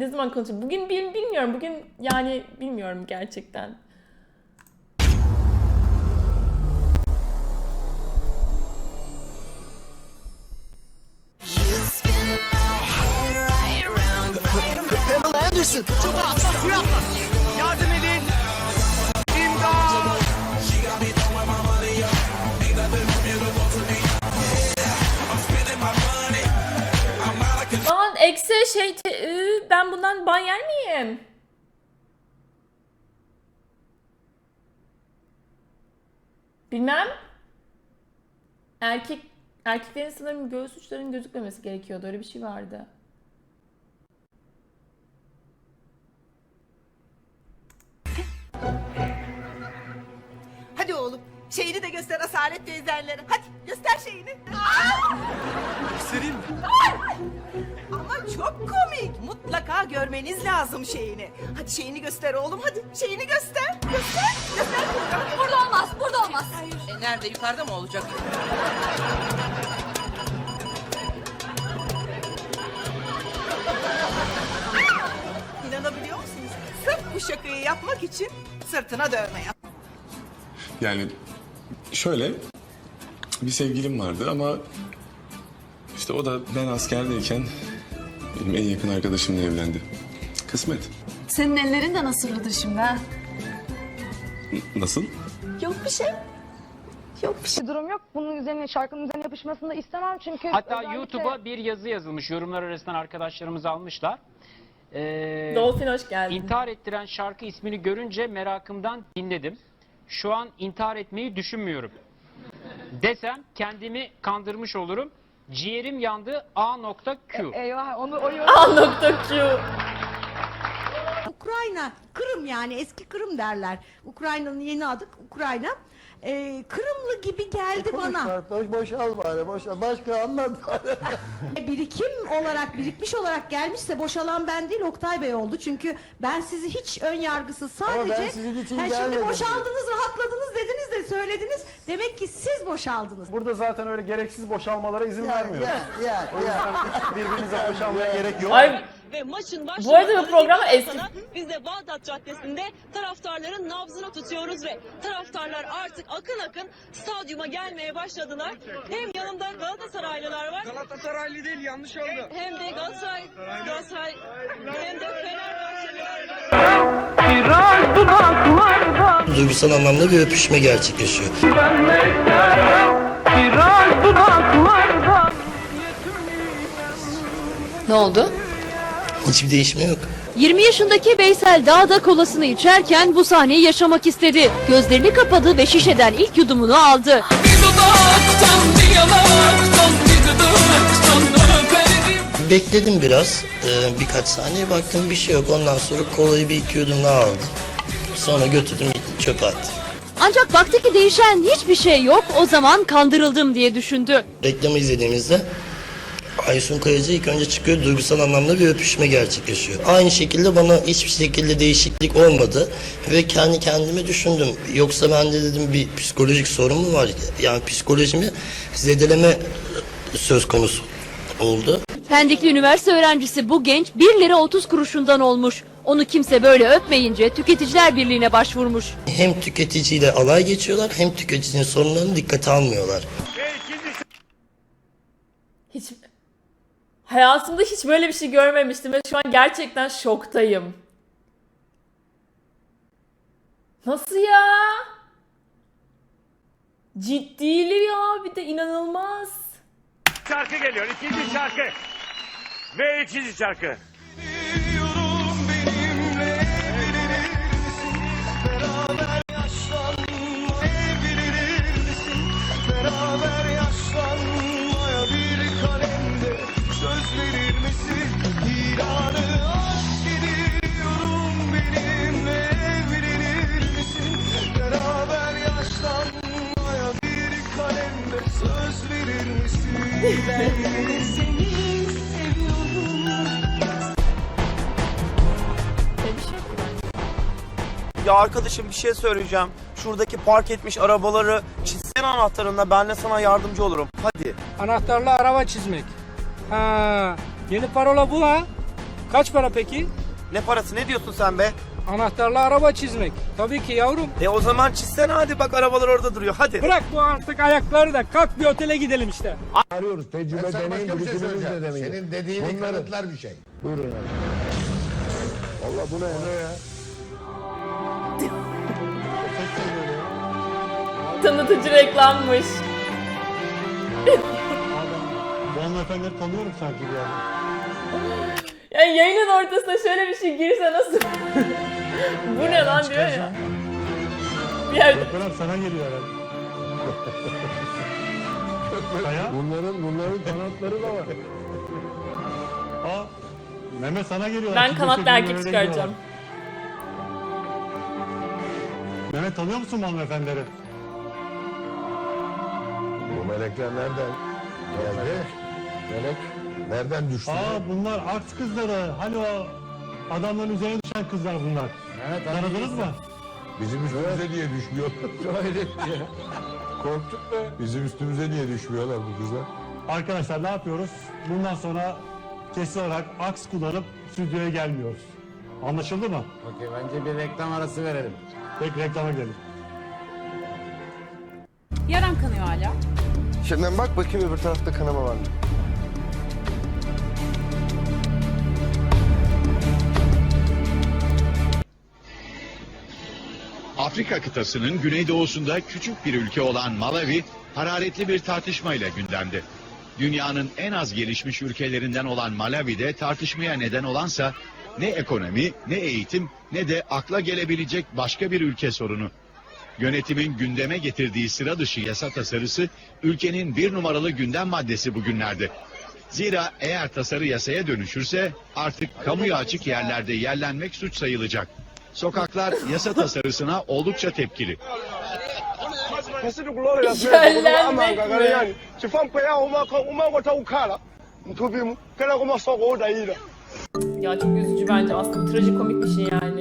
Ne zaman konuşacağım? Bugün bil- bilmiyorum. Bugün yani bilmiyorum gerçekten. Pamela Anderson. Çok atla, suya atla. Yardım edin. İmdat. Lan eksi şey te- ben bundan ban yer miyim? Bilmem. Erkek erkeklerin sanırım göğüs uçlarının gözükmemesi gerekiyordu. Öyle bir şey vardı. Hadi oğlum. Şeyini de göster Asalet teyzenlere. Hadi göster şeyini. Göstereyim mi? Ama çok komik. Mutlaka görmeniz lazım şeyini. Hadi şeyini göster oğlum. Hadi şeyini göster. Göster. Göster. Burada olmaz, burada olmaz. E nerede yukarıda mı olacak? İnanabiliyor musunuz? Sırf bu şakayı yapmak için sırtına dövme yap. Yani şöyle bir sevgilim vardı ama işte o da ben askerdeyken benim en yakın arkadaşımla evlendi. Kısmet. Senin ellerin de nasırlıdır şimdi ha? Nasıl? Yok bir şey. Yok bir şey. durum yok. Bunun üzerine şarkının üzerine yapışmasını da istemem çünkü Hatta özellikle- YouTube'a bir yazı yazılmış. Yorumlar arasından arkadaşlarımız almışlar. Ee, Dolphin hoş geldin. intihar ettiren şarkı ismini görünce merakımdan dinledim. Şu an intihar etmeyi düşünmüyorum. Desem kendimi kandırmış olurum. Ciğerim yandı A.Q. Eyvah onu o A.Q. Ukrayna, Kırım yani eski Kırım derler. Ukrayna'nın yeni adı Ukrayna. Ee, Kırımlı gibi geldi bana. Boş boşal bari boşal. Başka anlat bari. Birikim olarak, birikmiş olarak gelmişse boşalan ben değil Oktay Bey oldu. Çünkü ben sizi hiç ön yargısız sadece... ben sizin için Ha, Şimdi boşaldınız, rahatladınız dediniz de söylediniz. Demek ki siz boşaldınız. Burada zaten öyle gereksiz boşalmalara izin ya, vermiyoruz. ya, ya, ya. Birbirinize boşalmaya gerek yok. Ay Ve maçın Bu arada bu program eski- Biz de Bağdat Caddesi'nde taraftarların nabzını tutuyoruz ve taraftarlar artık akın akın stadyuma gelmeye başladılar. Hem yanımda Galatasaraylılar var Galatasaraylı değil yanlış oldu. hem de Galatasaray, Galatasaray hem de Fenerbahçeliler var. Duygusal anlamda bir öpüşme gerçekleşiyor. Ne oldu? Hiçbir değişme yok. 20 yaşındaki Veysel dağda kolasını içerken bu sahneyi yaşamak istedi. Gözlerini kapadı ve şişeden ilk yudumunu aldı. Bekledim biraz. Ee, birkaç saniye baktım bir şey yok. Ondan sonra kolayı bir iki yudum daha aldım. Sonra götürdüm çöpe attım. Ancak baktı ki değişen hiçbir şey yok. O zaman kandırıldım diye düşündü. Reklamı izlediğimizde Aysun Kayacı ilk önce çıkıyor duygusal anlamda bir öpüşme gerçekleşiyor. Aynı şekilde bana hiçbir şekilde değişiklik olmadı ve kendi kendime düşündüm. Yoksa bende dedim bir psikolojik sorun mu var? Yani psikolojimi zedeleme söz konusu oldu. Pendikli üniversite öğrencisi bu genç 1 lira 30 kuruşundan olmuş. Onu kimse böyle öpmeyince Tüketiciler Birliği'ne başvurmuş. Hem tüketiciyle alay geçiyorlar hem tüketicinin sorunlarını dikkate almıyorlar. Hiç hayatımda hiç böyle bir şey görmemiştim ve şu an gerçekten şoktayım. Nasıl ya? Ciddili ya bir de inanılmaz. Şarkı geliyor. ikinci şarkı. Ve ikinci şarkı. Ya arkadaşım bir şey söyleyeceğim. Şuradaki park etmiş arabaları çizsen anahtarında ben de sana yardımcı olurum. Hadi. Anahtarla araba çizmek. Ha, yeni parola bu ha. Kaç para peki? Ne parası ne diyorsun sen be? Anahtarlı araba çizmek. Tabii ki yavrum. E o zaman çizsene hadi bak arabalar orada duruyor hadi. Bırak bu artık ayakları da kalk bir otele gidelim işte. Arıyoruz. Tecrübe, deneyim, birikimimiz de demeyi. Senin dediğini kanıtlar bir şey. Buyurun abi. Valla bu ne ya? Tanıtıcı reklammış. Bu hanımefendileri tanıyorum sanki bir yerden. Yani yayının ortasına şöyle bir şey girse nasıl? Bu ne lan diyor ya. Bir yerde. Gökhan sana geliyor herhalde. Kaya? Bunların, bunların kanatları da var. Aa, Mehmet sana geliyor. Ben de kanatlı erkek çıkaracağım. Mehmet tanıyor musun bu hanımefendileri? Melekler nereden geldi? Melek nereden düştü? Aa bunlar aks kızları. Hani o adamların üzerine düşen kızlar bunlar. Evet, Tanıdınız mı? Bizim üstümüze niye düşmüyorlar? Korktuk be. Bizim üstümüze niye düşmüyorlar bu kızlar? Arkadaşlar ne yapıyoruz? Bundan sonra kesin olarak aks kullanıp stüdyoya gelmiyoruz. Anlaşıldı mı? Okey bence bir reklam arası verelim. Peki reklama gidelim. Yaram kanıyor hala. Şimdiden bak bakayım öbür tarafta kanama var mı? Afrika kıtasının güneydoğusunda küçük bir ülke olan Malawi hararetli bir tartışmayla gündemde. Dünyanın en az gelişmiş ülkelerinden olan Malawi'de tartışmaya neden olansa ne ekonomi, ne eğitim, ne de akla gelebilecek başka bir ülke sorunu. Yönetimin gündeme getirdiği sıra dışı yasa tasarısı ülkenin bir numaralı gündem maddesi bugünlerde. Zira eğer tasarı yasaya dönüşürse artık kamuya açık yerlerde yerlenmek suç sayılacak. Sokaklar yasa tasarısına oldukça tepkili. Yerlenmek mi? Ya çok üzücü bence aslında trajikomik bir şey yani.